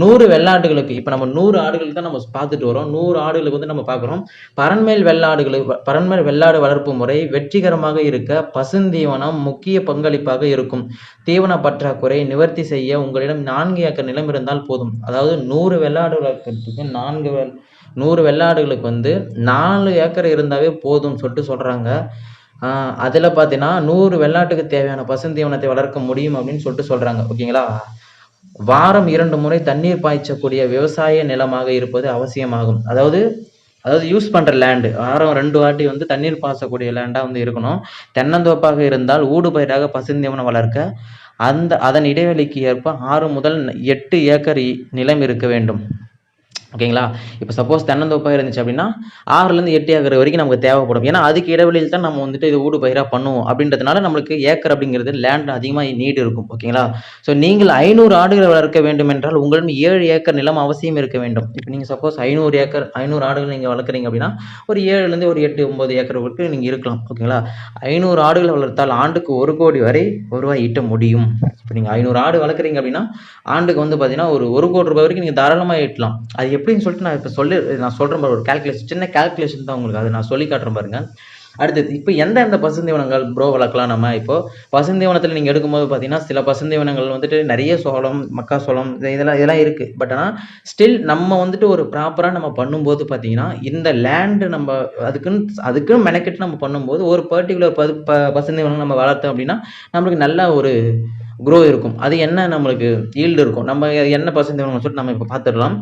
நூறு வெள்ளாடுகளுக்கு இப்போ நம்ம நூறு ஆடுகள் தான் நம்ம பார்த்துட்டு வரோம். நூறு ஆடுகளுக்கு வந்து நம்ம பார்க்குறோம். பரண்மேல் வெள்ளாடுகளுக்கு பரண்மேல் வெள்ளாடு வளர்ப்பு முறை வெற்றிகரமாக இருக்க பசுந்தீவனம் முக்கிய பங்களிப்பாக இருக்கும். தீவன பற்றாக்குறை நிவர்த்தி செய்ய உங்களிடம் நான்கு ஏக்கர் நிலம் இருந்தால் போதும். அதாவது நூறு வெள்ளாடு வளர்க்கறதுக்கு நான்கு வெள் நூறு வெள்ளாடுகளுக்கு வந்து நாலு ஏக்கர் இருந்தாவே போதும்னு சொல்லிட்டு சொல்கிறாங்க அதில் பார்த்தீங்கன்னா நூறு வெள்ளாட்டுக்கு தேவையான பசுந்தீவனத்தை வளர்க்க முடியும் அப்படின்னு சொல்லிட்டு சொல்கிறாங்க ஓகேங்களா? வாரம் இரண்டு முறை தண்ணீர் பாய்ச்சக்கூடிய விவசாய நிலமாக இருப்பது அவசியமாகும். அதாவது அதாவது யூஸ் பண்ணுற லேண்டு வாரம் ரெண்டு வாட்டி வந்து தண்ணீர் பாய்ச்சக்கூடிய லேண்டாக வந்து இருக்கணும். தென்னந்தோப்பாக இருந்தால் ஊடு பயிராக பசுந்தீவனம் வளர்க்க அந்த அதன் இடைவெளிக்கு ஏற்ப ஆறு முதல் எட்டு ஏக்கர் இ- நிலம் இருக்க வேண்டும். ஓகேங்களா? இப்போ சப்போஸ் தென்னந்தோப்பாக இருந்துச்சு அப்படின்னா ஆறுலேருந்து எட்டு ஏக்கர் வரைக்கும் நமக்கு தேவைப்படும். ஏன்னா அதுக்கு இடைவெளியில் தான் நம்ம வந்துட்டு இது ஊடு பயிராக பண்ணுவோம். அப்படின்றதுனால நம்மளுக்கு ஏக்கர் அப்படிங்கிறது லேண்ட் அதிகமாக நீடு இருக்கும். ஓகேங்களா? ஸோ நீங்கள் ஐநூறு ஆடுகளை வளர்க்க வேண்டும் என்றால் உங்களிடம் ஏழு ஏக்கர் நிலம் அவசியம் இருக்க வேண்டும். இப்போ நீங்கள் சப்போஸ் ஐநூறு ஏக்கர் ஐநூறு ஆடுகள் நீங்கள் வளர்க்குறீங்க அப்படின்னா ஒரு ஏழுலேருந்து ஒரு எட்டு ஒம்பது ஏக்கர் வரைக்கும் நீங்கள் இருக்கலாம். ஓகேங்களா? ஐநூறு ஆடுகள் வளர்த்தால் ஆண்டுக்கு ஒரு கோடி வரை வருவாய் ஈட்ட முடியும். இப்போ நீங்கள் ஐநூறு ஆடு வளர்க்குறீங்க அப்படின்னா ஆண்டுக்கு வந்து பார்த்தீங்கன்னா ஒரு ஒரு கோடி ரூபாய் வரைக்கும் நீங்கள் தாராளமாக ஈட்டலாம். அது எப்படின்னு சொல்லிட்டு நான் இப்போ சொல்லி நான் சொல்கிறேன் பாரு ஒரு கால்குலேஷன் சின்ன கால்குலேஷன் தான் உங்களுக்கு. அது நான் சொல்லி காட்டுறேன் பாருங்க. அடுத்தது இப்போ எந்த எந்த பசுந்தீவனங்கள் ப்ரோ வளர்க்கலாம் நம்ம? இப்போ பசுந்தீவனத்தில் நீங்கள் எடுக்கும்போது பார்த்தீங்கன்னா சில பசுந்தீவனங்கள் வந்துட்டு நிறைய சோளம் மக்காசோளம் இது- இதெல்லாம் இதெல்லாம் இருக்குது பட் ஆனால் ஸ்டில் நம்ம வந்துட்டு ஒரு ப்ராப்பராக நம்ம பண்ணும்போது பார்த்தீங்கன்னா இந்த லேண்டு நம்ம அதுக்குன்னு அதுக்குன்னு மெனக்கெட்டு நம்ம பண்ணும்போது ஒரு பர்டிகுலர் பசு ப பசுந்தீவனம் நம்ம வளர்த்தோம் அப்படின்னா நம்மளுக்கு நல்ல ஒரு க்ரோ இருக்கும். அது என்ன நம்மளுக்கு ஈல்டு இருக்கும்? நம்ம என்ன பர்சன்ட் சொல்லிட்டு நம்ம இப்போ பார்த்துடலாம்.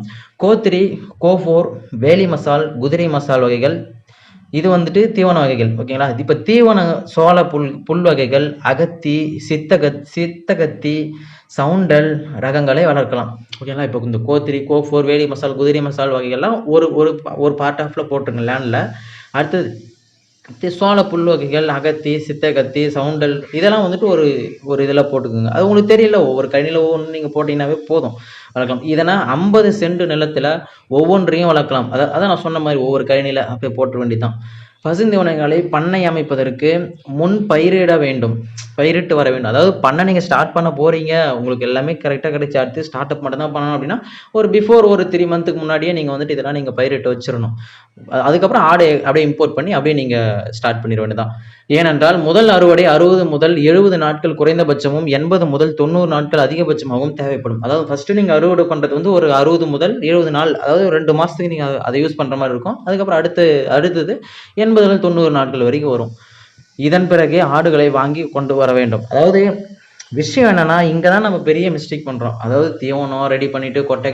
கோத்திரி கோஃபோர் வேலி மசால் குதிரை மசால் வகைகள். இது வந்துட்டு தீவன வகைகள் ஓகேங்களா இப்போ தீவன சோள புல் புல் வகைகள் அகத்தி சித்தகத் சித்தகத்தி சவுண்டல் ரகங்களை வளர்க்கலாம். ஓகேங்களா இப்போ இந்த கோத்திரி கோஃபோர் வேலி மசால் குதிரை மசால் வகைகள்லாம் ஒரு ஒரு ஒரு பார்ட் ஆஃப்ல போட்டுருங்க லேண்டில் அடுத்தது சோள புல் வகைகள் அகத்தி சித்தகத்தி சவுண்டல் இதெல்லாம் வந்துட்டு ஒரு ஒரு இதில் போட்டுக்கோங்க. அது உங்களுக்கு தெரியல ஒவ்வொரு கனியில் ஒவ்வொன்று நீங்கள் போட்டிங்கன்னாவே போதும். வளர்க்கலாம். இதனால் ஐம்பது சென்ட் நிலத்தில் ஒவ்வொன்றையும் வளர்க்கலாம். அதான் அதான் நான் சொன்ன மாதிரி ஒவ்வொரு கழனியில் அப்படியே போட்டுற வேண்டியதான் பசுந்தீவனங்களை பண்ணை அமைப்பதற்கு முன் பயிரிட வேண்டும். பயிரிட்டு வர வேண்டும். அதாவது பண்ணை நீங்கள் ஸ்டார்ட் பண்ண போகிறீங்க உங்களுக்கு எல்லாமே கரெக்டாக கிடைச்சி அடுத்து ஸ்டார்ட் அப் மட்டும் தான் பண்ணணும் அப்படின்னா ஒரு பிஃபோர் ஒரு த்ரீ மந்த்துக்கு முன்னாடியே நீங்கள் வந்துட்டு இதெல்லாம் நீங்கள் பயிரிட்டு வச்சிடணும் அதுக்கப்புறம் ஆடை அப்படியே இம்போர்ட் பண்ணி அப்படியே நீங்கள் ஸ்டார்ட் பண்ணிட வேண்டியதான் ஏனென்றால் முதல் அறுவடை அறுபது முதல் எழுபது நாட்கள் குறைந்தபட்சமும் எண்பது முதல் தொண்ணூறு நாட்கள் அதிகபட்சமாகவும் தேவைப்படும். அதாவது ஃபர்ஸ்ட் நீங்கள் அறுவடை பண்ணுறது வந்து ஒரு அறுபது முதல் எழுபது நாள் அதாவது ஒரு ரெண்டு மாதத்துக்கு நீங்கள் அதை- அதை யூஸ் பண்ணுற மாதிரி இருக்கும். அதுக்கப்புறம் அடுத்து அடுத்தது எண்பதுல தொண்ணூறு நாட்கள் வரைக்கும் வரும். இதன் பிறகே ஆடுகளை வாங்கி கொண்டு வர வேண்டும். அதாவது விஷயம் என்னன்னா இங்கதான் நம்ம பெரிய மிஸ்டேக் பண்றோம். அதாவது தீவனம் ரெடி பண்ணிட்டு கொட்டை